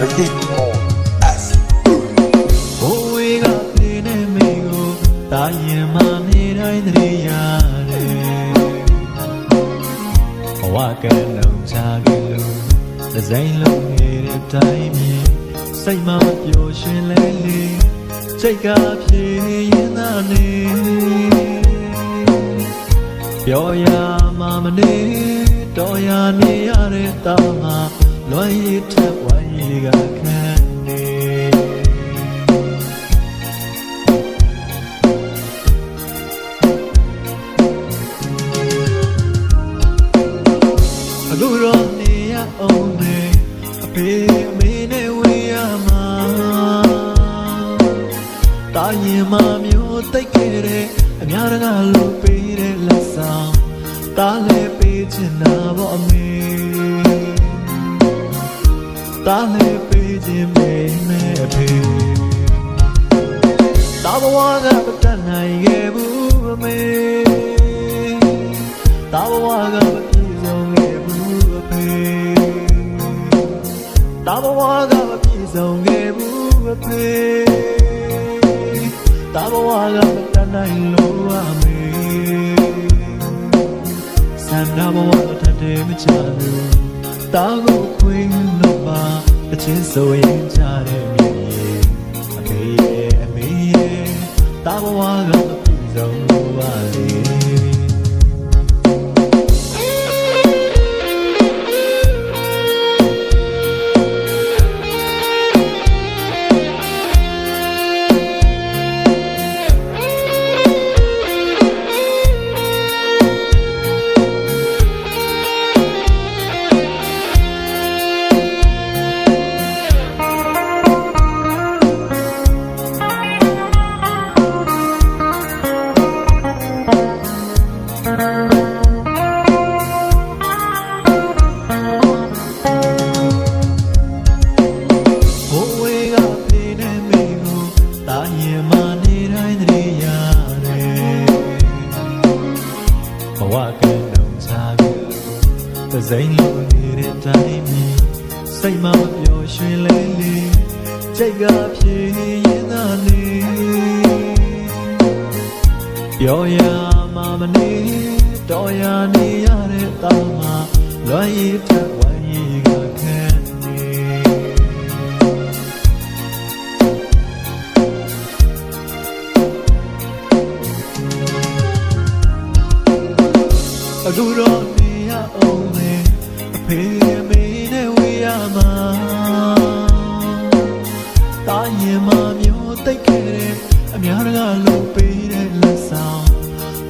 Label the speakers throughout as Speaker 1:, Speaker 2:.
Speaker 1: Legit on us.
Speaker 2: ဘိုးဝေးကပြေနေမိကိုတာရင်မှမြေတိုင်းတရေရတယ်ဘဝကလုံးချခဲ့လို့ဒီဇိုင်းလုံးနေတဲ့တိုင်းမြေစိတ်မပျော်ရွှင်လဲလေစိတ်ကပြေရင်သာနေပြောရမှမနေတော်ရနေရတဲ့တာမှာ လွမ်းရည်ထက်ဝိုင်းရည်ကခံနေအခုတော့နေရအောင်မေအဖေအမေနဲ့ဝေးရမှာတာရင်မမျိုးတိတ်ခဲ့တဲ့အများတကားလို့ပေးတဲ့လက်ဆောင်တားလဲပေးချင်တာပေါ့အမေ တားလဲပေးခြင်းမေနဲ့အဖေတာဘဝကမတတ်နိုင်ခဲ့ဘူးအမေတာဘဝကမပြေဆုံးခဲ့ဘူးအဖေတာဘဝကမပြေဆုံးခဲ့ဘူးအဖေတာဘဝကမတတ်နိုင်လို့အမေစံနာဘဝတတ်တယ်မချဘူး တာကိုခွင်းလို့ပါအချင်းဆိုရင်ချတဲ့မြေကြီးအဖေရဲ့အမေရဲ့တာဘဝကမပြေဆုံးလို့ပါလေ စိမ့်လို့နေတဲ့တိုင်းမြင်စိတ်မပျော်ရွှင်လဲလေစိတ်ကဖြေရင်သာနေပြောရမှမနေတော်ရနေရတဲ့တာမှာလွမ်းရည်ထက်ဝိုင်းရည်ကခံနေအခုတော့နေရအောင်မေအ ဖေအမေနဲ့ဝေးရမှာတာရင်မမျိုးတိတ်ခဲ့တဲ့အများတကားလို့ပေးတဲ့လက်ဆောင်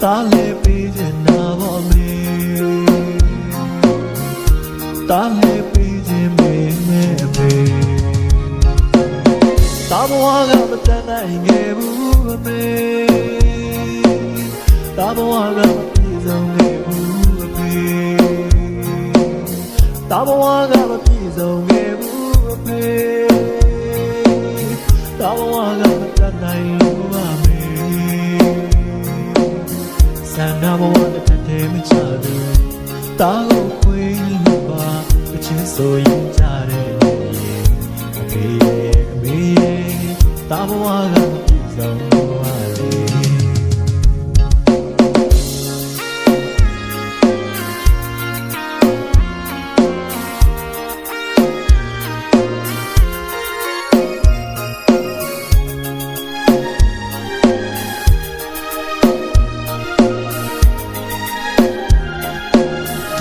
Speaker 2: တားလဲပေးချင်တာပေါ့မေတားလဲပေးခြင်းမေနဲ့အဖေတာဘဝကမတန်နိုင်ခဲ့ဘူးအမေတာဘဝကမပြေဆုံးခဲ့ဘူးအဖေ တာဘဝကမပြေဆုံးခဲ့ဘူးအဖေတာဘဝကမတန်နိုင်လို့အမေစန္ဒဘဝတစ်ထက်တည်းမချဘူးတာကိုခွေးလို့ပါအချင်းဆိုရင်ကြတဲ့ရေအဖေရဲ့အမေရဲ့တာဘဝကမပြေဆုံးပါ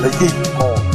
Speaker 1: Let's.